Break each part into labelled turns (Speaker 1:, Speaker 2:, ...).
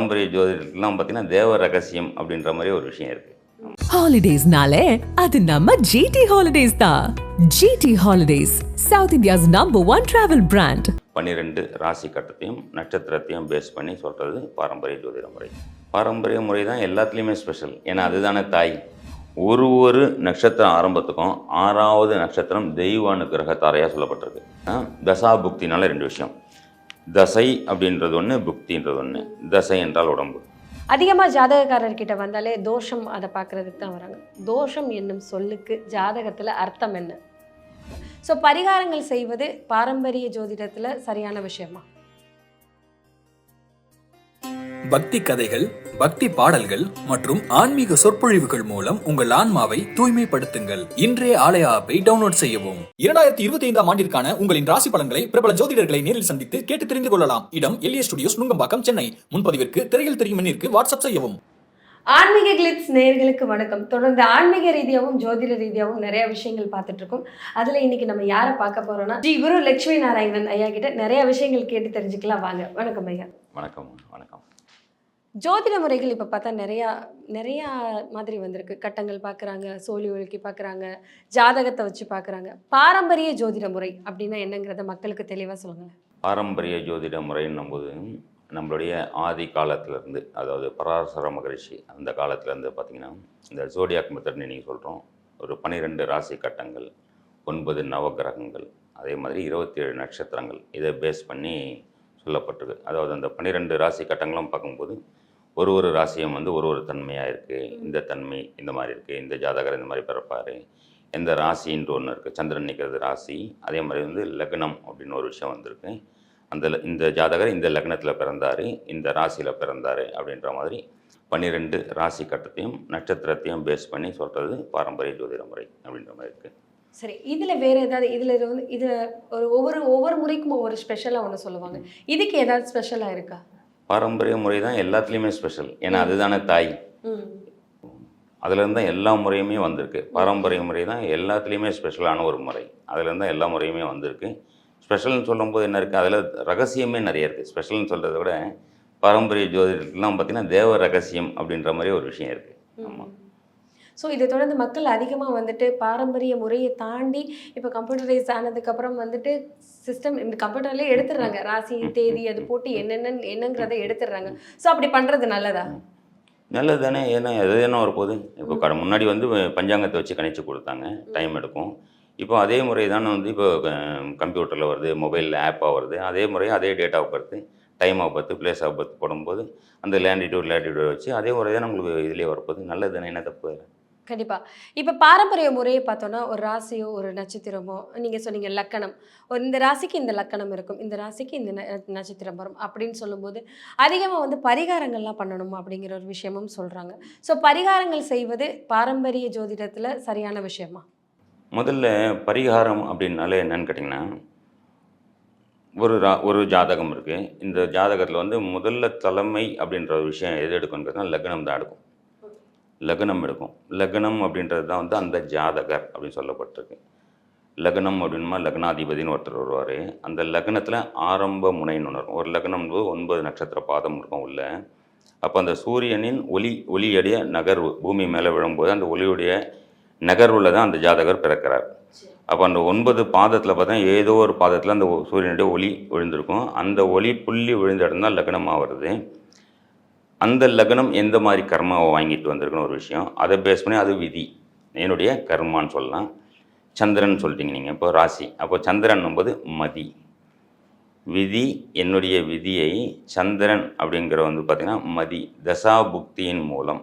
Speaker 1: பாரம்பரிய ஜோதிடத்துலாம் பார்த்தீங்கன்னா தேவ ரகசியம் அப்படின்ற மாதிரி ஒரு விஷயம் இருக்குது
Speaker 2: ஹாலிடேஸ்னாலே அது நம்ம ஜிடி ஹாலிடேஸ் தான். GT holidays south India's number one travel brand
Speaker 1: பன்னிரெண்டு ராசி கட்டத்தையும் நட்சத்திரத்தையும் பேஸ் பண்ணி சொல்கிறது பாரம்பரிய ஜோதிட முறை. பாரம்பரிய முறை தான் எல்லாத்துலேயுமே ஸ்பெஷல் ஏன்னா அதுதானே தாய். ஒரு ஒரு நட்சத்திரம் ஆரம்பத்துக்கும் ஆறாவது நட்சத்திரம் தெய்வ அனுக்கிரக தாரையாக சொல்லப்பட்டிருக்கு. தசா புக்தினால ரெண்டு விஷயம். தசை அப்படின்றது ஒன்று புக்தின்றது ஒன்று தசை என்றால் உடம்பு.
Speaker 3: அதிகமாக ஜாதகக்காரர்கிட்ட வந்தாலே தோஷம் அதை பார்க்கறதுக்கு தான் வராங்க. தோஷம் என்னும் சொல்லுக்கு ஜாதகத்தில் அர்த்தம் என்ன? ஸோ பரிகாரங்கள் செய்வது பாரம்பரிய ஜோதிடத்தில் சரியான விஷயமா?
Speaker 4: பக்தி கதைகள் பக்தி பாடல்கள் மற்றும் ஆன்மீக சொற்பொழிவுகள் மூலம் உங்கள் ஆன்மாவை தூய்மைப்படுத்துங்கள். இன்றைய ஆலய ஆப்பை டவுன்லோட் செய்யவும். இரண்டாயிரத்தி இருபத்தி ஐந்தாம் ஆண்டிற்கான உங்களின் ராசி பலன்களை பிரபல ஜோதிடர்களை நேரில் சந்தித்து கேட்டு தெரிந்து கொள்ளலாம். இடம் எல்ஏ ஸ்டுடியோஸ் நுங்கம்பாக்கம் சென்னை. முன்பதிவிற்கு திரையில் தெரியும் எண்ணிற்கு வாட்ஸ்அப் செய்யவும்.
Speaker 3: ஆன்மீக கிளிப்ஸ் நேயர்களுக்கு வணக்கம். தொடர்ந்து ஆன்மீக ரீதியாகவும் ஜோதிட ரீதியாகவும் நிறைய விஷயங்கள் பார்த்துட்டு இருக்கோம் அதில் இன்னைக்கு நம்ம யாரை பார்க்க போறோம்னா ஸ்ரீ குரு லட்சுமி நாராயணன் ஐயா கிட்ட நிறைய விஷயங்கள் கேட்டு தெரிஞ்சுக்கலாம். வாங்க. வணக்கம் ஐயா.
Speaker 1: வணக்கம் வணக்கம்.
Speaker 3: ஜோதிட முறைகள் இப்போ பார்த்தா நிறையா நிறையா மாதிரி வந்திருக்கு. கட்டங்கள் பார்க்குறாங்க சோழி ஒழுக்கி பார்க்குறாங்க ஜாதகத்தை வச்சு பார்க்குறாங்க பாரம்பரிய ஜோதிட முறை அப்படின்னா என்னங்கிறத மக்களுக்கு தெளிவாக சொல்லுங்கள்
Speaker 1: பாரம்பரிய ஜோதிட முறைன்னும் போது நம்மளுடைய ஆதி காலத்திலேருந்து அதாவது பராசர மகரிஷி அந்த காலத்துலேருந்து பார்த்திங்கன்னா இந்த ஜோடியாக் மெத்தட்னு நீங்கள் சொல்கிறோம் ஒரு பன்னிரெண்டு ராசி கட்டங்கள் ஒன்பது நவகிரகங்கள் அதே மாதிரி இருபத்தி ஏழு நட்சத்திரங்கள். இதை பேஸ் பண்ணி சொல்லப்பட்டிருக்கு. அதாவது அந்த பன்னிரெண்டு ராசி கட்டங்களும் பார்க்கும்போது ஒரு ஒரு ராசியும் வந்து ஒரு ஒரு தன்மையாக இருக்குது இந்த தன்மை இந்த மாதிரி இருக்குது இந்த ஜாதகர் இந்த மாதிரி பிறப்பார். எந்த ராசின்ற ஒன்று இருக்குது சந்திரன் நிற்கிறது ராசி. அதே மாதிரி வந்து லக்னம் அப்படின்னு ஒரு விஷயம் வந்திருக்கு. அந்த இந்த ஜாதகர் இந்த லக்னத்தில் பிறந்தார். இந்த ராசியில் பிறந்தார் அப்படின்ற மாதிரி பன்னிரெண்டு ராசி கட்டத்தையும் நட்சத்திரத்தையும் பேஸ் பண்ணி சொல்கிறது பாரம்பரிய ஜோதிட முறை அப்படின்ற மாதிரி இருக்குது
Speaker 3: சரி இதில் வேறு ஏதாவது இதில் வந்து இது ஒரு ஒவ்வொரு ஒவ்வொரு முறைக்கும் ஒவ்வொரு ஸ்பெஷலாக ஒன்று சொல்லுவாங்க. இதுக்கு ஏதாவது ஸ்பெஷலாக இருக்கா?
Speaker 1: பாரம்பரிய முறை தான் எல்லாத்துலேயுமே ஸ்பெஷல் ஏன்னா அதுதானே தாய். அதுலேருந்து தான் எல்லா முறையுமே வந்திருக்கு. பாரம்பரிய முறை தான் எல்லாத்துலேயுமே ஸ்பெஷலான ஒரு முறை. அதுலேருந்து தான் எல்லா முறையுமே வந்திருக்கு. ஸ்பெஷல்னு சொல்லும்போது என்ன இருக்குது அதில் ரகசியமே நிறைய இருக்குது ஸ்பெஷல்னு சொல்கிறத விட பாரம்பரிய ஜோதிடத்துலாம் பார்த்திங்கன்னா தேவ ரகசியம் அப்படின்ற மாதிரி ஒரு விஷயம் இருக்குது ஆமாம்
Speaker 3: ஸோ இதை தொடர்ந்து மக்கள் அதிகமாக வந்துட்டு பாரம்பரிய முறையை தாண்டி இப்போ கம்ப்யூட்டரைஸ் ஆனதுக்கப்புறம் வந்துட்டு சிஸ்டம் இந்த கம்ப்யூட்டர்லேயே எடுத்துடுறாங்க. ராசி தேதி அது போட்டு என்னென்ன என்னங்கிறத எடுத்துடுறாங்க. ஸோ அப்படி பண்ணுறது நல்லதா?
Speaker 1: நல்லது தானே ஏன்னா எது என்ன வரப்போகுது? இப்போ க முன்னாடி வந்து பஞ்சாங்கத்தை வச்சு கணிச்சு கொடுத்தாங்க. டைம் எடுக்கும். இப்போ அதே முறை தானே வந்து இப்போ கம்ப்யூட்டரில் வருது மொபைலில் ஆப்பாக வருது. அதே முறை அதே date of birth time of birth place of birth போடும்போது அந்த லேண்டிடியூட் லேட்டிடியூட் வச்சு அதே முறை தான் உங்களுக்கு இதுலேயே வரப்போகுது. நல்லது தானே என்ன தப்பு
Speaker 3: கண்டிப்பாக இப்போ பாரம்பரிய முறையை பார்த்தோன்னா ஒரு ராசியோ ஒரு நட்சத்திரமோ நீங்கள் சொன்னீங்க லக்கணம். ஒரு இந்த ராசிக்கு இந்த லக்கணம் இருக்கும் இந்த ராசிக்கு இந்த ந- நட்சத்திரம் வரும் அப்படின்னு சொல்லும்போது அதிகமாக வந்து பரிகாரங்கள்லாம் பண்ணணும் அப்படிங்கிற ஒரு விஷயமும் சொல்கிறாங்க ஸோ பரிகாரங்கள் செய்வது பாரம்பரிய ஜோதிடத்தில் சரியான விஷயமா?
Speaker 1: முதல்ல பரிகாரம் அப்படின்னாலே என்னன்னு கேட்டிங்கன்னா ஒரு ரா ஒரு ஜாதகம் இருக்குது இந்த ஜாதகத்தில் வந்து முதல்ல தலைமை அப்படின்ற ஒரு விஷயம் எது எடுக்கணுங்கிறதுனா லக்னம் தான் எடுக்கும். லக்னம் எடுக்கும் லக்னம் அப்படின்றது தான் வந்து அந்த ஜாதகர் அப்படின்னு சொல்லப்பட்டிருக்கு. லக்னம் அப்படின்னா லக்னாதிபதினு ஒருத்தர் வருவார். அந்த லக்னத்தில் ஆரம்ப முனைன்னு ஒன்று இருக்கும். ஒரு லக்னம் வந்து ஒன்பது நட்சத்திர பாதம் இருக்கும் உள்ள. அப்போ அந்த சூரியனின் ஒளி ஒளியுடைய நகர்வு பூமி மேலே விழும்போது அந்த ஒளியுடைய நகர்வில் தான் அந்த ஜாதகர் பிறக்கிறார். அப்போ அந்த ஒன்பது பாதத்தில் பார்த்தா ஏதோ ஒரு பாதத்தில் அந்த சூரியனுடைய ஒளி விழுந்திருக்கும். அந்த ஒளி புள்ளி விழுந்த இடம் தான் லக்னமாக வருது. அந்த லக்னம் எந்த மாதிரி கர்மாவை வாங்கிட்டு வந்திருக்குன்னு ஒரு விஷயம். அதை பேஸ் பண்ணி அது விதி. என்னுடைய கர்மான்னு சொல்லலாம். சந்திரன் சொல்லிட்டீங்க நீங்கள் இப்போ ராசி. அப்போ சந்திரன் என்பது மதி. விதி என்னுடைய விதியை சந்திரன் அப்படிங்கிற வந்து பார்த்திங்கன்னா மதி. தசா புக்தியின் மூலம்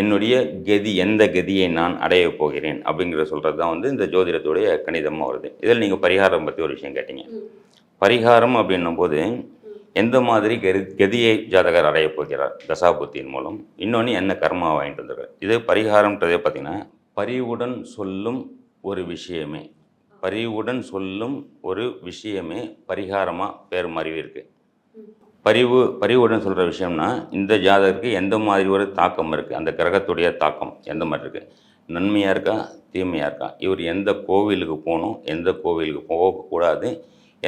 Speaker 1: என்னுடைய கதி எந்த கதியை நான் அடையப் போகிறேன் அப்படிங்கிற சொல்கிறது தான் வந்து இந்த ஜோதிடத்துடைய கணிதமாக வருது. இதில் நீங்கள் பரிகாரம் பற்றி ஒரு விஷயம் கேட்டீங்க. பரிகாரம் அப்படின்னும் போது எந்த மாதிரி கதி கதியை ஜாதகர் அடையப் போகிறார் தசாபுத்தியின் மூலம்? இன்னொன்று என்ன கர்மா வாங்கிட்டு வந்திருக்கார்? இது பரிகாரம்ன்றதே பார்த்திங்கன்னா பரிவுடன் சொல்லும் ஒரு விஷயமே. பரிவுடன் சொல்லும் ஒரு விஷயமே பரிகாரமாக பேர் மாறிவே இருக்குது பரிவு பரிவுடன் சொல்கிற விஷயம்னா இந்த ஜாதகருக்கு எந்த மாதிரி ஒரு தாக்கம் இருக்குது அந்த கிரகத்துடைய தாக்கம் எந்த மாதிரி இருக்குது நன்மையாக இருக்கா? தீமையாக இருக்கா? இவர் எந்த கோவிலுக்கு போகணும்? எந்த கோவிலுக்கு போகக்கூடாது?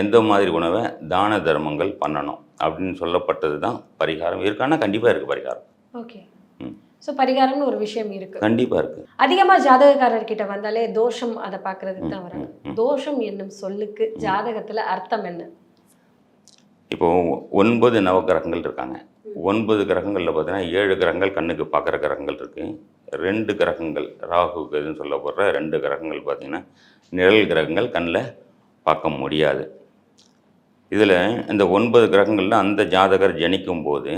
Speaker 1: எந்த மாதிரி உணவை தான தர்மங்கள் பண்ணணும் அப்படின்னு சொல்லப்பட்டது தான் பரிகாரம். இருக்கான்னா கண்டிப்பாக இருக்குது பரிகாரம்.
Speaker 3: ஓகே. ஸோ பரிகாரம்னு ஒரு விஷயம் இருக்கு.
Speaker 1: கண்டிப்பாக இருக்குது
Speaker 3: அதிகமா ஜாதகக்காரர்கிட்ட வந்தாலே தோஷம் அதை பார்க்கறதுக்கு தான் வராங்க. தோஷம் என்னும் சொல்லுக்கு ஜாதகத்துல அர்த்தம் என்ன?
Speaker 1: இப்போ ஒன்பது நவகிரகங்கள் இருக்காங்க. ஒன்பது கிரகங்களில் பார்த்தீங்கன்னா ஏழு கிரகங்கள் கண்ணுக்கு பார்க்குற கிரகங்கள் இருக்குது ரெண்டு கிரகங்கள் ராகு கேதுன்னு சொல்லப்படுற ரெண்டு கிரகங்கள் பார்த்தீங்கன்னா நிழல் கிரகங்கள் கண்ணில் பார்க்க முடியாது. இதில் இந்த ஒன்பது கிரகங்களில் அந்த ஜாதகர் ஜனிக்கும் போது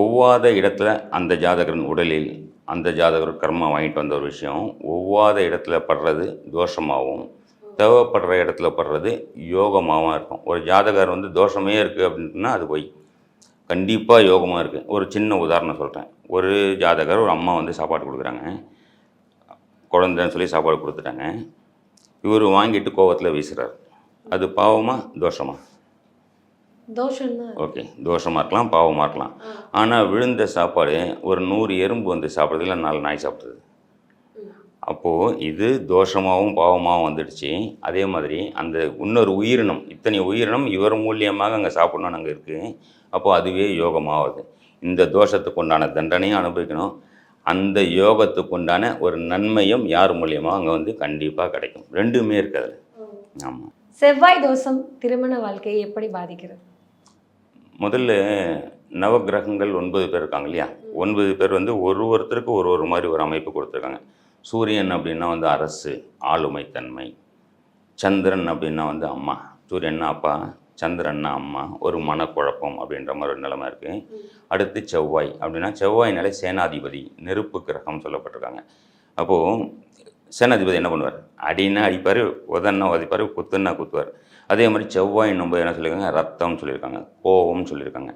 Speaker 1: ஒவ்வாத இடத்துல அந்த ஜாதகரின் உடலில் அந்த ஜாதகர் கர்மம் வாங்கிட்டு வந்த ஒரு விஷயம். ஒவ்வாத இடத்துல படுறது தோஷமாகவும் தேவைப்படுற இடத்துல படுறது யோகமாகவும் இருக்கும். ஒரு ஜாதகர் வந்து தோஷமே இருக்குது அப்படின்னா அது போய். கண்டிப்பாக யோகமாக இருக்குது ஒரு சின்ன உதாரணம் சொல்கிறேன் ஒரு ஜாதகர் ஒரு அம்மா வந்து சாப்பாடு கொடுக்குறாங்க. குழந்தைன்னு சொல்லி சாப்பாடு கொடுத்துட்டாங்க. இவர் வாங்கிட்டு கோவத்தில் வீசுகிறார் அது பாவமா தோஷமா? ஓகே தோஷமாக இருக்கலாம் பாவமாக இருக்கலாம். ஆனால் விழுந்த சாப்பாடு ஒரு நூறு எறும்பு வந்து சாப்பிட்றது இல்லை நாலு நாய் சாப்பிட்றது அப்போது இது தோஷமாகவும் பாவமாகவும் வந்துடுச்சு. அதே மாதிரி அந்த இன்னொரு உயிரினம் இத்தனை உயிரினம் இவர் மூலியமாக அங்கே சாப்பிடணும்னு அங்கே இருக்குது அப்போது அதுவே யோகமாகுது இந்த தோஷத்துக்கு உண்டான தண்டனையும் அனுபவிக்கணும். அந்த யோகத்துக்கு உண்டான ஒரு நன்மையும் யார் மூலியமாக அங்கே வந்து கண்டிப்பாக கிடைக்கும். ரெண்டுமே இருக்குது அதில். ஆமாம்
Speaker 3: செவ்வாய் தோஷம் திருமண வாழ்க்கையை எப்படி பாதிக்கிறது?
Speaker 1: முதல்ல நவக்கிரகங்கள் ஒன்பது பேர் இருக்காங்க இல்லையா? ஒன்பது பேர் வந்து ஒரு ஒருத்தருக்கு ஒரு ஒரு மாதிரி ஒரு அமைப்பு கொடுத்துருக்காங்க. சூரியன் அப்படின்னா வந்து அரசு ஆளுமைத்தன்மை சந்திரன் அப்படின்னா வந்து அம்மா. சூரியன்னா அப்பா சந்திரன்னா அம்மா. ஒரு மனக்குழப்பம் அப்படின்ற மாதிரி ஒரு நிலைமை இருக்குது அடுத்து செவ்வாய் அப்படின்னா செவ்வாய் நிலை சேனாதிபதி நெருப்பு கிரகம் சொல்லப்பட்டிருக்காங்க. அப்போது சேனாதிபதி என்ன பண்ணுவார்? அடின்னா அடிப்பார் உதன்னா உதைப்பார் குத்துன்னா குத்துவார். அதே மாதிரி செவ்வாய் நம்ம என்ன சொல்லியிருக்காங்க? ரத்தம்னு சொல்லியிருக்காங்க கோவம்னு சொல்லியிருக்காங்க.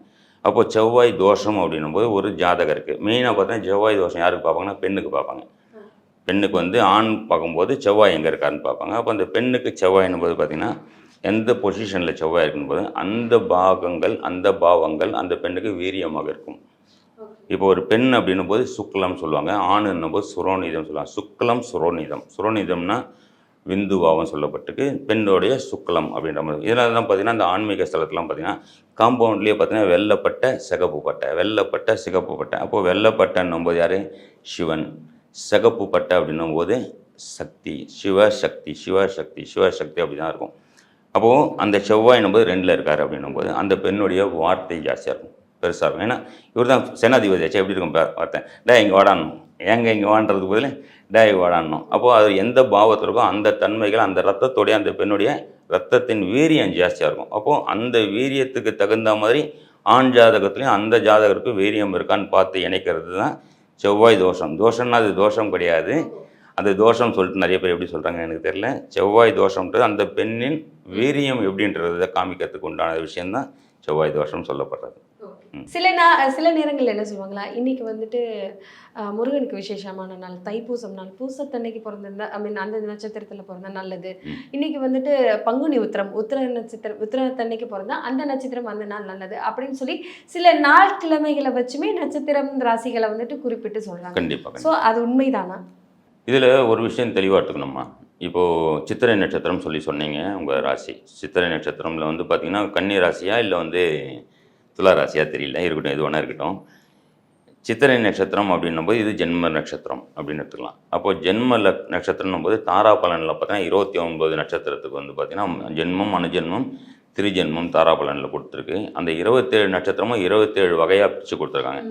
Speaker 1: அப்போது செவ்வாய் தோஷம் அப்படின்னும் போது ஒரு ஜாதகருக்கு மெயினாக பார்த்தா செவ்வாய் தோஷம் யாருக்கு பார்ப்பாங்கன்னா பெண்ணுக்கு பார்ப்பாங்க. பெண்ணுக்கு வந்து ஆண் பார்க்கும்போது செவ்வாய் எங்கே இருக்காருன்னு பார்ப்பாங்க. அப்போ அந்த பெண்ணுக்கு செவ்வாய்னும் போது பார்த்திங்கன்னா எந்த பொசிஷனில் செவ்வாய் இருக்கும்போது அந்த பாகங்கள் அந்த பாவங்கள் அந்த பெண்ணுக்கு வீரியமாக இருக்கும். இப்போ ஒரு பெண் அப்படின்னும் போது சுக்லம் சொல்லுவாங்க ஆணுன்னும் போது சுரோனிதம் சொல்லுவாங்க. சுக்லம் சுரோனிதம் சுரோனிதம்னா விந்துவாவும் சொல்லப்பட்டிருக்கு. பெண்ணுடைய சுக்லம் அப்படின்ற மாதிரி. இதனால தான் பார்த்தீங்கன்னா அந்த ஆன்மீக ஸ்தலத்துலாம் பார்த்தீங்கன்னா காம்பவுண்ட்லேயே பார்த்தீங்கன்னா வெள்ளப்பட்ட சிகப்பு பட்டை வெள்ளப்பட்ட சிகப்பு பட்டை. அப்போது வெள்ளப்பட்டன்னும் போது யார்? சிவன். சிகப்பு பட்டை அப்படின்னும் போது சக்தி சிவசக்தி சிவசக்தி சிவசக்தி அப்படி தான் இருக்கும். அப்போது அந்த செவ்வாய் போது ரெண்டில் இருக்கார் அப்படின்னும் போது அந்த பெண்ணுடைய வார்த்தை ஜாஸ்தியாக இருக்கும். பெருசாக இருக்கும். ஏன்னா இவர் தான் சேனாதிபதி ஆச்சு. எப்படி இருக்கும் பார்த்தேன். வார்த்தை டே இங்கே வாடாடணும் ஏங்க இங்கே வாண்டதுக்கு பதில் டே வாடாடணும் அப்போது அது எந்த பாவத்தில் இருக்கோ அந்த தன்மைகள் அந்த ரத்தத்தோடைய அந்த பெண்ணுடைய ரத்தத்தின் வீரியம் ஜாஸ்தியாக இருக்கும். அப்போது அந்த வீரியத்துக்கு தகுந்த மாதிரி ஆண் ஜாதகத்துலேயும் அந்த ஜாதகருக்கு வீரியம் இருக்கான்னு பார்த்து இணைக்கிறது தான் செவ்வாய் தோஷம். தோஷம்னா அது தோஷம் கிடையாது. அந்த தோஷம் சொல்லிட்டு நிறைய பேர் எப்படி சொல்கிறாங்க எனக்கு தெரியல. செவ்வாய் தோஷம்ன்றது அந்த பெண்ணின் வீரியம் எப்படின்றத காமிக்கிறதுக்கு உண்டான விஷயம்தான் செவ்வாய் தோஷம் சொல்லப்படுறது.
Speaker 3: சில நா சில நேரங்கள்ல என்ன சொல்லுவாங்களா இன்னைக்கு வந்துட்டு முருகனுக்கு விசேஷமான நாள் தைப்பூசம் நாள் பூசத்தன்னைக்கு பிறந்திருந்தா ஐ மீன் அந்த நட்சத்திரத்துல பிறந்தா நல்லது. இன்னைக்கு வந்துட்டு பங்குனி உத்திரம் உத்திர நட்சத்திரம் உத்திரத்தன்னைக்கு பிறந்தா அந்த நட்சத்திரம் அந்த நாள் நல்லது அப்படின்னு சொல்லி சில நாள் கிழமைகளை வச்சுமே நட்சத்திரம் ராசிகளை வந்துட்டு குறிப்பிட்டு சொல்றாங்க.
Speaker 1: கண்டிப்பாக
Speaker 3: ஸோ அது உண்மைதானா?
Speaker 1: இதில் ஒரு விஷயம் தெளிவாக இப்போது சித்திரை நட்சத்திரம் சொல்லி சொன்னீங்க உங்கள் ராசி. சித்திரை நட்சத்திரம்ல வந்து பார்த்தீங்கன்னா கன்னி ராசியா இல்லை வந்து துலா ராசியா தெரியல இருக்கட்டும் எது வேணா இருக்கட்டும். சித்திரை நட்சத்திரம் அப்படின்னும் போது இது ஜென்ம நட்சத்திரம் அப்படின்னு எடுத்துக்கலாம். அப்போது ஜென்ம லக் நட்சத்திரம்னும் போது தாரா பலனில் பார்த்தீங்கன்னா இருபத்தி ஒன்பது நட்சத்திரத்துக்கு வந்து பார்த்தீங்கன்னா ஜென்மம் அனுஜென்மம் திரிஜென்மம் தாரா பலனில் கொடுத்துருக்கு. அந்த இருபத்தேழு நட்சத்திரமும் இருபத்தேழு வகையாக பிரித்து கொடுத்துருக்காங்க.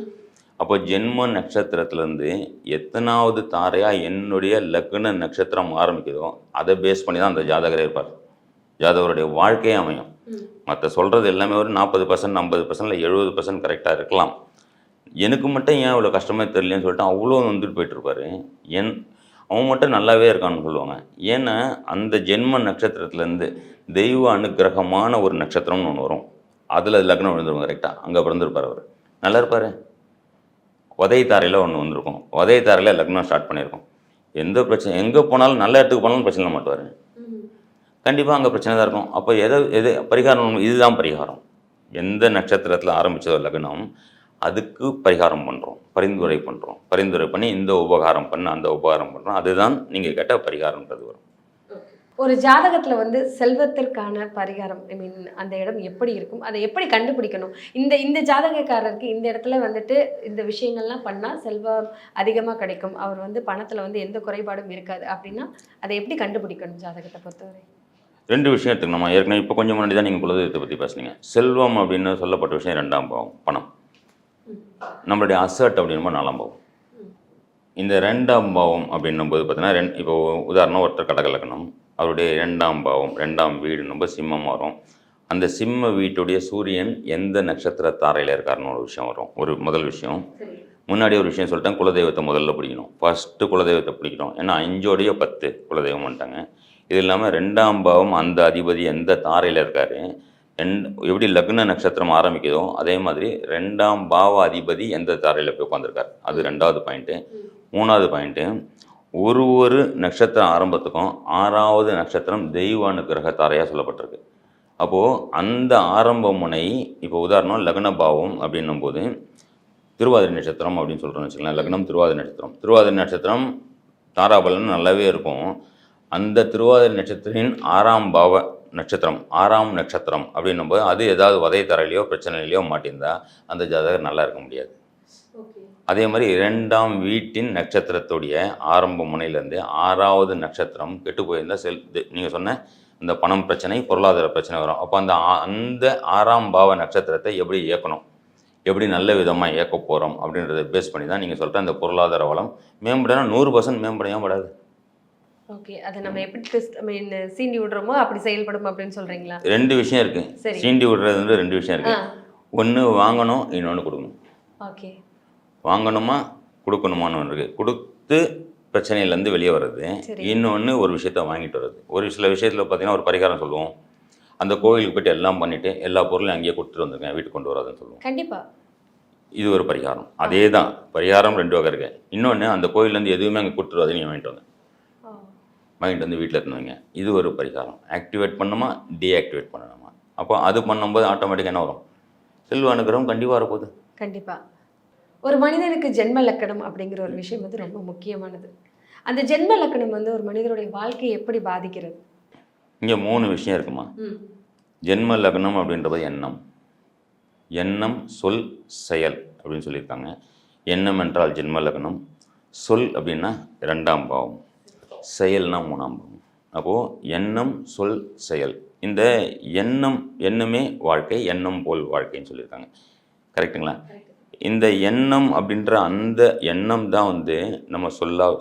Speaker 1: அப்போ ஜென்ம நட்சத்திரத்துலேருந்து எத்தனாவது தாரையாக என்னுடைய லக்ன நட்சத்திரம் ஆரம்பிக்குதோ அதை பேஸ் பண்ணி தான் அந்த ஜாதகரே இருப்பார். ஜாதகருடைய வாழ்க்கையே அமையும். மற்ற சொல்கிறது எல்லாமே ஒரு நாற்பது பர்சன்ட் ஐம்பது பர்சன்ட் இல்லை எழுபது பர்சன்ட் கரெக்டாக இருக்கலாம். எனக்கு மட்டும் ஏன் இவ்வளோ கஷ்டமே தெரியலன்னு சொல்லிட்டு அவ்வளோ வந்துட்டு போயிட்டுருப்பாரு என் அவன் மட்டும் நல்லாவே இருக்கான்னு சொல்லுவாங்க. ஏன்னா அந்த ஜென்ம நட்சத்திரத்துலேருந்து தெய்வ அனுக்கிரகமான ஒரு நட்சத்திரம்னு ஒன்று வரும். அதில் லக்னம் விழுந்துருவோம் கரெக்டாக அங்கே பிறந்திருப்பார் அவர். நல்லா இருப்பார். உதய தாரையில் ஒன்று வந்திருக்கும். உதய தாரையில் லக்னம் ஸ்டார்ட் பண்ணியிருக்கோம் எந்த பிரச்சனை எங்கே போனாலும் நல்ல இடத்துக்கு போனாலும் பிரச்சனை மாட்டுவார். கண்டிப்பாக அங்கே பிரச்சனை தான் இருக்கும். அப்போ எதை எது பரிகாரம் இதுதான் பரிகாரம். எந்த நட்சத்திரத்தில் ஆரம்பித்ததோ லக்னம் அதுக்கு பரிகாரம் பண்ணுறோம் பரிந்துரை பண்ணுறோம் பரிந்துரை பண்ணி இந்த உபகாரம் பண்ண அந்த உபகாரம் பண்ணுறோம் அதுதான் நீங்கள் கேட்ட பரிகாரம்ன்றது வரும்.
Speaker 3: ஒரு ஜாதகத்தில் வந்து செல்வத்திற்கான பரிகாரம் ஐ மீன் அந்த இடம் எப்படி இருக்கும்? அதை எப்படி கண்டுபிடிக்கணும்? இந்த இந்த ஜாதகக்காரருக்கு இந்த இடத்துல வந்துட்டு இந்த விஷயங்கள்லாம் பண்ணால் செல்வம் அதிகமாக கிடைக்கும். அவர் வந்து பணத்தில் வந்து எந்த குறைபாடும் இருக்காது அப்படின்னா அதை எப்படி கண்டுபிடிக்கணும் ஜாதகத்தை பொறுத்தவரை?
Speaker 1: ரெண்டு விஷயம் எடுத்துக்கணுமா. ஏற்கனவே இப்போ கொஞ்சம் முன்னாடி தான் நீங்கள் குலதெய்வத்தை பற்றி பேசுனீங்க. செல்வம் அப்படின்னு சொல்லப்பட்ட விஷயம் ரெண்டாம் பாவம் பணம். நம்மளுடைய அசட் அப்படின்னும் நாலாம் பாவம். இந்த ரெண்டாம் பாவம் அப்படின்னும்போது பார்த்தீங்கன்னா ரெண்டு இப்போ உதாரணம் ஒருத்தர் கடகலக்கணம் அவருடைய ரெண்டாம் பாவம் ரெண்டாம் வீடு நம்ம சிம்மம் வரும். அந்த சிம்ம வீட்டுடைய சூரியன் எந்த நட்சத்திர தாரையில் இருக்காருன்னு ஒரு விஷயம் வரும். ஒரு முதல் விஷயம். முன்னாடி ஒரு விஷயம் சொல்லிட்டேன் குலதெய்வத்தை முதல்ல பிடிக்கணும். ஃபஸ்ட்டு குலதெய்வத்தை பிடிக்கணும். ஏன்னா அஞ்சோடைய பத்து குலதெய்வம் வந்துட்டாங்க. இது இல்லாமல் ரெண்டாம் பாவம் அந்த அதிபதி எந்த தாரையில் இருக்காரு? ரெண்டு எப்படி லக்ன நட்சத்திரம் ஆரம்பிக்குதோ அதே மாதிரி ரெண்டாம் பாவ அதிபதி எந்த தாரையில் போய் உட்காந்துருக்காரு அது ரெண்டாவது பாயிண்ட்டு மூணாவது பாயிண்ட்டு ஒரு ஒரு நட்சத்திர ஆரம்பத்துக்கும் ஆறாவது நட்சத்திரம் தெய்வ அனுக்கிரக தாரையாக சொல்லப்பட்டிருக்கு. அப்போது அந்த ஆரம்ப முனை இப்போ உதாரணம் லக்ன பாவம் அப்படின்னும் போது திருவாதிரை நட்சத்திரம் அப்படின்னு சொல்கிறோம்னு வச்சுக்கலாம் லக்னம் திருவாதிரை நட்சத்திரம். திருவாதிரை நட்சத்திரம் தாராபலன் நல்லாவே இருக்கும். அந்த திருவாதிரை நட்சத்திரின் ஆறாம் பாவ நட்சத்திரம் ஆறாம் நட்சத்திரம் அப்படின்னும் போது அது ஏதாவது வதை பிரச்சனையிலையோ மாட்டியிருந்தா அந்த ஜாதகர் நல்லா இருக்க முடியாது. அதே மாதிரி இரண்டாம் வீட்டின் நட்சத்திரத்துடைய ஆரம்ப முனையிலேருந்து ஆறாவது நட்சத்திரம் கெட்டு போயிருந்தா செல் நீங்கள் சொன்ன இந்த பணம் பிரச்சனை பொருளாதார பிரச்சனை வரும். அப்போ அந்த அந்த ஆறாம் பாவ நட்சத்திரத்தை எப்படி இயக்கணும்? எப்படி நல்ல விதமாக இயக்க போகிறோம் அப்படின்றத பேஸ் பண்ணி தான் நீங்கள் சொல்கிற அந்த பொருளாதார வளம் மேம்படனா நூறு பர்சன்ட் மேம்படையும் படாது
Speaker 3: ஓகே அதை நம்ம எப்படி ட்விஸ்ட் ஐ மீன் சீண்டி விடுறோமோ அப்படி செயல்படும் அப்படின்னு சொல்றீங்களா?
Speaker 1: ரெண்டு விஷயம் இருக்குது. சீண்டி விடுறது வந்து ரெண்டு விஷயம் இருக்குது ஒன்று வாங்கணும் இன்னொன்று கொடுக்கணும்.
Speaker 3: ஓகே
Speaker 1: வாங்கணுமா கொடுக்கணுமான்னு ஒன்று இருக்குது கொடுத்து பிரச்சனையிலேருந்து வெளியே வர்றது. இன்னொன்று ஒரு விஷயத்த வாங்கிட்டு வர்றது. ஒரு சில விஷயத்தில் பார்த்தீங்கன்னா ஒரு பரிகாரம் சொல்லுவோம். அந்த கோவிலுக்கு போயிட்டு எல்லாம் பண்ணிவிட்டு எல்லா பொருளையும் அங்கேயே கொடுத்துட்டு வந்துருக்கேன் வீட்டுக்கு கொண்டு வராதுன்னு சொல்லுவோம்.
Speaker 3: கண்டிப்பா.
Speaker 1: இது ஒரு பரிகாரம். அதே தான் பரிகாரம் ரெண்டு வகை இருக்கு. இன்னொன்று அந்த கோயிலேருந்து எதுவுமே அங்கே கொடுத்துருவாது நீங்கள் வாங்கிட்டு வாங்க
Speaker 3: ஓ
Speaker 1: வாங்கிட்டு வந்து வீட்டில் எடுத்துன்னு வைங்க இது ஒரு பரிகாரம். ஆக்டிவேட் பண்ணணுமா? டீஆக்டிவேட் பண்ணணுமா? அப்போ அது பண்ணும்போது ஆட்டோமேட்டிக்காக என்ன வரும்? செல்வ அனுகிரகம் கண்டிப்பாக வரப்போகுது.
Speaker 3: கண்டிப்பா. ஒரு மனிதனுக்கு ஜென்ம லக்கணம் அப்படிங்கிற ஒரு விஷயம் வந்து ரொம்ப முக்கியமானது. அந்த ஜென்ம லக்கணம் வந்து ஒரு மனிதனுடைய வாழ்க்கையை எப்படி பாதிக்கிறது?
Speaker 1: இங்கே மூணு விஷயம் இருக்குமா? ஜென்ம லக்னம் அப்படின்றது எண்ணம். எண்ணம் சொல் செயல் அப்படின்னு சொல்லியிருக்காங்க. எண்ணம் என்றால் ஜென்ம லக்னம் சொல் அப்படின்னா ரெண்டாம் பாவம். செயல்னா மூணாம் பாவம் அப்போது எண்ணம் சொல் செயல். இந்த எண்ணம் எண்ணமே வாழ்க்கை எண்ணம் போல் வாழ்க்கைன்னு சொல்லியிருக்காங்க. கரெக்ட்டுங்களா? இந்த எண்ணம் அப்படின்ற அந்த எண்ணம் தான் வந்து நம்ம சொல்லா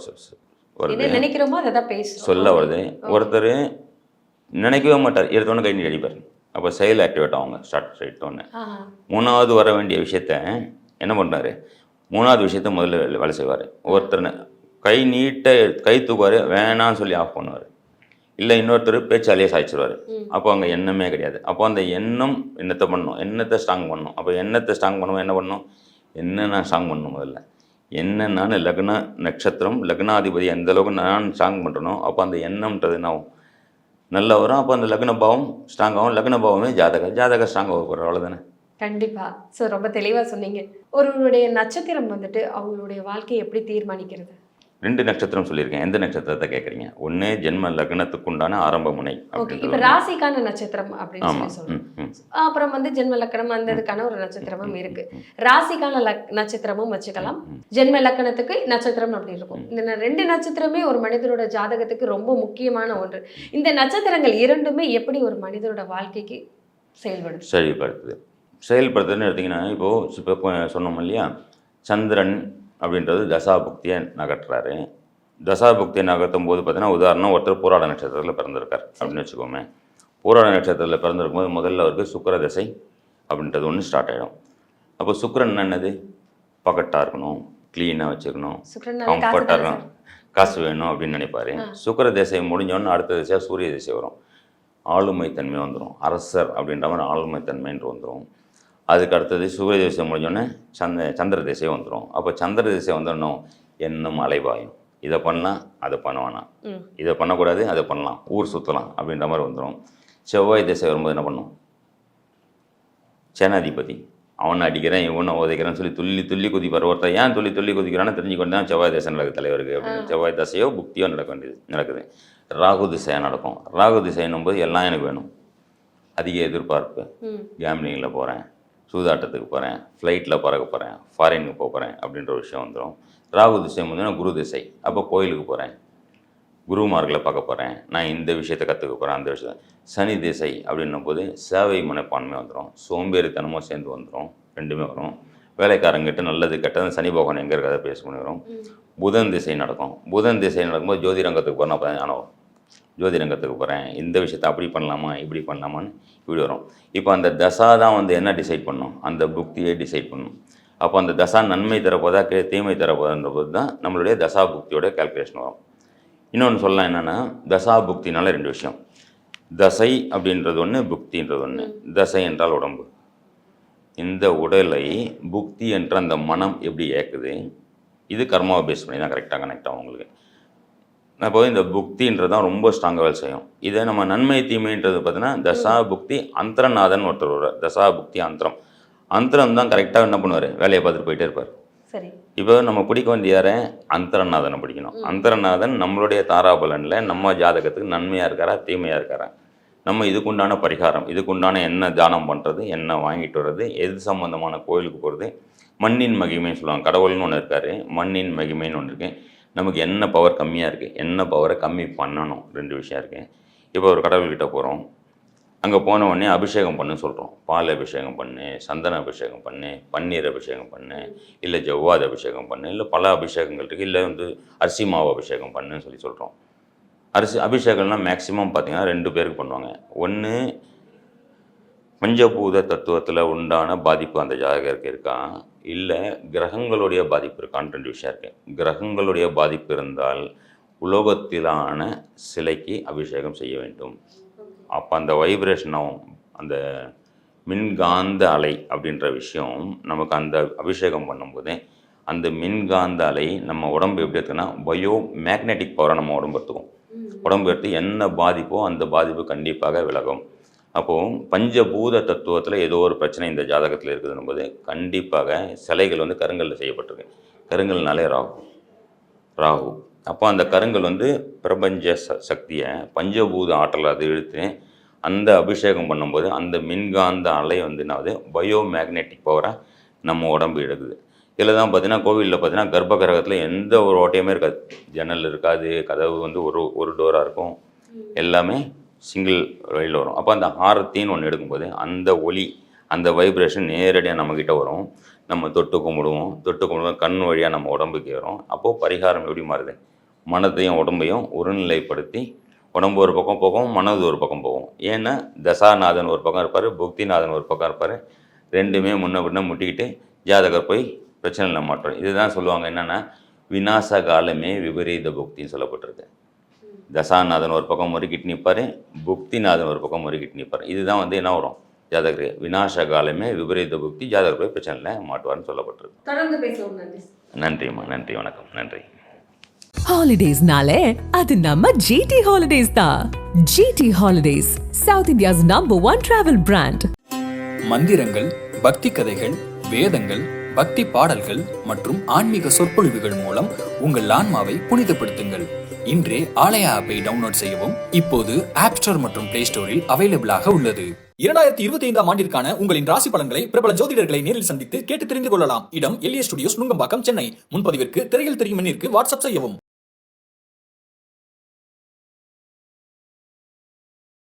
Speaker 1: வருது.
Speaker 3: நினைக்கிறோமோ அதை தான்
Speaker 1: சொல்ல வருது. ஒருத்தர் நினைக்கவே மாட்டார். எடுத்தோன்னே கை நீட்டி அடிப்பார். அப்போ செயல் ஆக்டிவேட் ஆகுங்க ஸ்டார்ட் எடுத்தோன்னே
Speaker 3: ஆ
Speaker 1: மூணாவது வர வேண்டிய விஷயத்த என்ன பண்ணுறாரு மூணாவது விஷயத்த முதல்ல வேலை- செய்வார். ஒருத்தர் கை நீட்ட கை தூக்குவார். வேணான்னு சொல்லி ஆஃப் பண்ணுவார். இல்லை இன்னொருத்தர் பேச்சாலேயே சாய்ச்சிருவார். அப்போ அங்கே எண்ணமே கிடையாது. அப்போ அந்த எண்ணம் என்னத்தை பண்ணணும் எண்ணத்தை ஸ்ட்ராங் பண்ணணும் அப்போ எண்ணத்தை ஸ்ட்ராங் பண்ணுவோம் என்ன பண்ணணும் என்ன நான் ஸ்ட்ராங் பண்ணணும் முதல்ல? என்ன நான் லக்ன நட்சத்திரம் லக்னாதிபதி எந்த அளவுக்கு நான் ஸ்ட்ராங் பண்ணுறனோ அப்போ அந்த எண்ணம்ன்றது என்ன ஆகும் நல்லா வரும். அப்போ அந்த லக்ன பாவம் ஸ்ட்ராங் ஆகும். லக்ன பாவமே ஜாதகம் ஜாதகம் ஸ்ட்ராங் ஆக போகிற அவ்வளோதானே
Speaker 3: கண்டிப்பா. ஸோ ரொம்ப தெளிவா சொன்னீங்க. ஒருவருடைய நட்சத்திரம் வந்துட்டு அவங்களுடைய வாழ்க்கையை எப்படி தீர்மானிக்கிறது?
Speaker 1: ரெண்டு நட்சத்திரம் சொல்லியிருக்கேன். எந்த நட்சத்திரத்தை கேட்குறீங்க? ஒன்று ஜென்ம லக்னத்துக்கு உண்டான ஆரம்ப முனை
Speaker 3: இப்போ ராசிக்கான நட்சத்திரம் அப்படின்னு சொல்லி அப்புறம் வந்து ஜென்ம லக்கணம் அந்த இதுக்கான ஒரு நட்சத்திரமும் இருக்கு. ராசிக்கான லக் நட்சத்திரமும் வச்சுக்கலாம். ஜென்ம லக்கணத்துக்கு நட்சத்திரம் அப்படி இருக்கும். இந்த ரெண்டு நட்சத்திரமே ஒரு மனிதரோட ஜாதகத்துக்கு ரொம்ப முக்கியமான ஒன்று. இந்த நட்சத்திரங்கள் இரண்டுமே எப்படி ஒரு மனிதரோட வாழ்க்கைக்கு செயல்படுது
Speaker 1: செயல்படுத்துது. செயல்படுத்துதுன்னு எடுத்திங்கன்னா இப்போது இப்போ சொன்னோம் இல்லையா? சந்திரன் அப்படின்றது தசாபுக்தியை நகர்த்துறாரு. தசாபுக்தியை நகர்த்தும் போது பார்த்தீங்கன்னா உதாரணம் ஒருத்தர் பூராட நட்சத்திரத்தில் பிறந்திருக்கார் அப்படின்னு வச்சுக்கோமே. பூராட நட்சத்திரத்தில் பிறந்திருக்கும் போது முதல்ல அவருக்கு சுக்கிர தசை அப்படின்றது ஒன்று ஸ்டார்ட் ஆகிடும் அப்போ சுக்கிரன் என்னது? பக்கட்டாக இருக்கணும் க்ளீனாக வச்சுக்கணும் கம்ஃபர்ட்டாக இருக்கணும். காசு வேணும் அப்படின்னு நினைப்பாரு. சுக்கிர திசை முடிஞ்சோன்னு அடுத்த திசையாக சூரிய திசை வரும். ஆளுமை தன்மை வந்துடும் அரசர் அப்படின்ற மாதிரி ஆளுமை தன்மைன்று வந்துடும் அதுக்கு அடுத்தது சூரிய திசை முடிஞ்சோடனே சந்த சந்திர திசை வந்துடும் அப்போ சந்திர திசை வந்துடணும். எண்ணம் அலைபாயும். இதை பண்ணலாம் அதை பண்ண வேணாம். இதை பண்ணக்கூடாது அதை பண்ணலாம். ஊர் சுற்றலாம் அப்படின்ற மாதிரி வந்துடும் செவ்வாய் திசை வரும்போது என்ன பண்ணும்? சேனாதிபதி. அவனை அடிக்கிறேன் இவனை உதைக்கிறேன்னு சொல்லி துள்ளி துள்ளி குதிப்பார். ஒருத்தர் ஏன் துள்ளி துள்ளி குதிக்கிறான்னு தெரிஞ்சுக்கொண்டு தான் செவ்வாய் தசை நடக்குது தலைவருக்கு அப்படின்னு. செவ்வாய் தசையோ புக்தியோ நடக்க வேண்டியது நடக்குது. ராகு திசையாக நடக்கும். ராகு திசைன்னும் போது எல்லாம் எனக்கு வேணும். அதிக எதிர்பார்ப்பு. கேம்லிங்கில் போகிறேன் சூதாட்டத்துக்கு போகிறேன் ஃப்ளைட்டில் பறக்க போகிறேன் ஃபாரினுக்கு போக போகிறேன் அப்படின்ற ஒரு விஷயம் வந்துடும் ராகு திசை வந்து குரு திசை. அப்போ கோயிலுக்கு போகிறேன் குருமார்களை பார்க்க போகிறேன் நான் இந்த விஷயத்தை கற்றுக்க போகிறேன் அந்த விஷயத்தை. சனி திசை அப்படின்னும் போது சேவை மனப்பான்மை வந்துடும் சோம்பேறித்தனமும் சேர்ந்து வந்துடும் ரெண்டுமே வரும். வேலைக்காரங்கிட்ட நல்லது கெட்டது சனி பகவான் எங்கே இருக்கிறத பேச முடியும் புதன் திசை நடக்கும். புதன் திசை நடக்கும்போது ஜோதிரங்கத்துக்கு போகிறேன் அப்போ ஞானம் வரும் ஜோதிரங்கத்துக்கு போகிறேன் இந்த விஷயத்தை அப்படி பண்ணலாமா இப்படி பண்ணலாமான்னு இப்படி வரும். இப்போ அந்த தசா தான் வந்து என்ன டிசைட் பண்ணும்? அந்த புக்தியை டிசைட் பண்ணும். அப்போ அந்த தசா நன்மை தரப்போதா கே தீமை தரப்போதான்ற போது தான் நம்மளுடைய தசா புக்தியோட கால்குலேஷன் வரும். இன்னொன்று சொல்லலாம் என்னென்னா தசா புக்தினால ரெண்டு விஷயம். தசை அப்படின்றது ஒன்று புக்தின்றது ஒன்று தசை என்றால் உடம்பு. இந்த உடலை புக்தி என்ற அந்த மனம் எப்படி ஏக்குது இது கர்மாவை பேஸ் பண்ணி தான் கரெக்டாக கனெக்ட் ஆகும் உங்களுக்கு. அப்போ இந்த புக்தின்றது தான் ரொம்ப ஸ்ட்ராங்காக வேலை செய்யும். இதே நம்ம நன்மை தீமைன்றது பார்த்தீங்கன்னா தசா புக்தி அந்தரநாதன் ஒருத்தர் வருவார். தசா புக்தி அந்தரம். அந்தரம் தான் கரெக்டாக என்ன பண்ணுவார்? வேலையை பார்த்துட்டு போயிட்டே இருப்பார்.
Speaker 3: சரி.
Speaker 1: இப்போ நம்ம பிடிக்க வேண்டிய யாரை? அந்தரநாதனை பிடிக்கணும். அந்தரநாதன் நம்மளுடைய தாராபலனில் நம்ம ஜாதகத்துக்கு நன்மையாக இருக்காரா? தீமையாக இருக்காரா? நம்ம இதுக்குண்டான பரிகாரம் இதுக்குண்டான என்ன தானம் பண்ணுறது என்ன வாங்கிட்டு வர்றது எது சம்மந்தமான கோயிலுக்கு போகிறது மண்ணின் மகிமைன்னு சொல்லுவாங்க. கடவுள்னு ஒன்று இருக்கார். மண்ணின் மகிமைன்னு ஒன்று இருக்குது நமக்கு என்ன பவர் கம்மியாக இருக்குது என்ன பவரை கம்மி பண்ணணும்? ரெண்டு விஷயம் இருக்குது இப்போ ஒரு கடவுள்கிட்ட போகிறோம் அங்கே போன உடனே அபிஷேகம் பண்ணு சொல்கிறோம் பால் அபிஷேகம் பண்ணு சந்தன அபிஷேகம் பண்ணு பன்னீர் அபிஷேகம் பண்ணு இல்லை ஜவ்வாது அபிஷேகம் பண்ணு இல்லை பல அபிஷேகங்கள் இருக்குது இல்லை வந்து அரிசி மாவு அபிஷேகம் பண்ணுன்னு சொல்லி சொல்கிறோம் அரிசி அபிஷேகம்லாம் மேக்ஸிமம் பார்த்திங்கன்னா ரெண்டு பேருக்கு பண்ணுவாங்க. ஒன்று பஞ்சபூத தத்துவத்தில் உண்டான பாதிப்பு அந்த ஜாதகருக்கு இருக்கா? இல்லை கிரகங்களுடைய பாதிப்பு இருக்கான்னு ரெண்டு விஷயம் இருக்குது கிரகங்களுடைய பாதிப்பு இருந்தால் உலோகத்திலான சிலைக்கு அபிஷேகம் செய்ய வேண்டும். அப்போ அந்த வைப்ரேஷனும் அந்த மின்காந்த அலை அப்படின்ற விஷயம் நமக்கு அந்த அபிஷேகம் பண்ணும்போது அந்த மின்காந்த அலை நம்ம உடம்பு எப்படி இருக்குன்னா பயோ மேக்னெட்டிக் பவரை நம்ம உடம்பு எடுத்துக்கும். உடம்பு எடுத்து என்ன பாதிப்போ அந்த பாதிப்பு கண்டிப்பாக விலகும். அப்போது பஞ்சபூத தத்துவத்தில் ஏதோ ஒரு பிரச்சனை இந்த ஜாதகத்தில் இருக்குதுன்னும் போது கண்டிப்பாக சிலைகள் வந்து கருங்கல்ல செய்யப்பட்டிருக்கு. கருங்கல்னாலே ராகு. ராகு. அப்போ அந்த கருங்கல் வந்து பிரபஞ்ச ச சக்தியை பஞ்சபூத ஆற்றல் அது இழுத்து அந்த அபிஷேகம் பண்ணும்போது அந்த மின்காந்த அலை வந்து என்னாவது பயோ மேக்னெட்டிக் பவரை நம்ம உடம்பு எடுக்குது இதில் தான் பார்த்தீங்கன்னா கோவிலில் பார்த்தீங்கன்னா கர்ப்ப கிரகத்தில் எந்த ஒரு ஓட்டையுமே இருக்காது. ஜன்னல் இருக்காது கதவு வந்து ஒரு ஒரு டோராக இருக்கும். எல்லாமே சிங்கிள் வழியில் வரும். அப்போ அந்த ஆரத்தின்னு ஒன்று எடுக்கும்போது அந்த ஒளி அந்த வைப்ரேஷன் நேரடியாக நம்மக்கிட்ட வரும். நம்ம தொட்டு கும்பிடுவோம். தொட்டு கும்பிடுவோம் கண் வழியாக நம்ம உடம்புக்கு வரும். அப்போது பரிகாரம் எப்படி மாறுது? மனத்தையும் உடம்பையும் ஒருநிலைப்படுத்தி உடம்பு ஒரு பக்கம் போகும் மனது ஒரு பக்கம் போகும். ஏன்னா தசாநாதன் ஒரு பக்கம் இருப்பார் புக்திநாதன் ஒரு பக்கம் இருப்பார். ரெண்டுமே முன்ன பின்ன முட்டிக்கிட்டு ஜாதகர் போய் பிரச்சனையில் மாற்றம் இதுதான் சொல்லுவாங்க என்னென்னா விநாச காலமே விபரீத புக்தின்னு சொல்லப்பட்டிருக்கு. தசாநாதன் ஒரு பக்கம் முறுக்கிட்டு நிற்பார் புக்திநாதன் ஒரு பக்கம் முறுக்கிட்டு நிற்பார் இதுதான் வந்து என்ன வரும்? ஜாதகர் விநாச காலமே விபரீத புக்தி ஜாதகர் போய் பிரச்சனையில் மாட்டுவார்னு சொல்லப்பட்டிருக்கு.
Speaker 3: தொடர்ந்து பேசுவோம்
Speaker 1: நன்றிம்மா நன்றி வணக்கம் நன்றி.
Speaker 2: ஹாலிடேஸ்னாலே அது நம்ம ஜிடி ஹாலிடேஸ் தான் GT holidays south India's number one travel brand
Speaker 4: மந்திரங்கள் பக்தி கதைகள் வேதங்கள் பக்தி பாடல்கள் மற்றும் ஆன்மீக சொற்பொழிவுகள் மூலம் உங்கள் ஆன்மாவை புனிதப்படுத்துங்கள். இன்றே ஆலயா ஆப்பை டவுன்லோட் செய்யவும் இப்போது ஆப் ஸ்டோர் மற்றும் பிளே ஸ்டோரில் அவைலபிளாக உள்ளது. இரண்டாயிரத்தி இருபத்தி ஐந்தாம் ஆண்டிற்கான உங்களின் ராசி பலன்களை பிரபல ஜோதிடர்களை நேரில் சந்தித்து கேட்டு தெரிந்து கொள்ளலாம். இடம் எல்ஏ ஸ்டுடியோஸ் நுங்கம்பாக்கம் சென்னை. முன்பதிவிற்கு திரையில் தெரியும் எண்ணிற்கு வாட்ஸ்அப் செய்யவும்.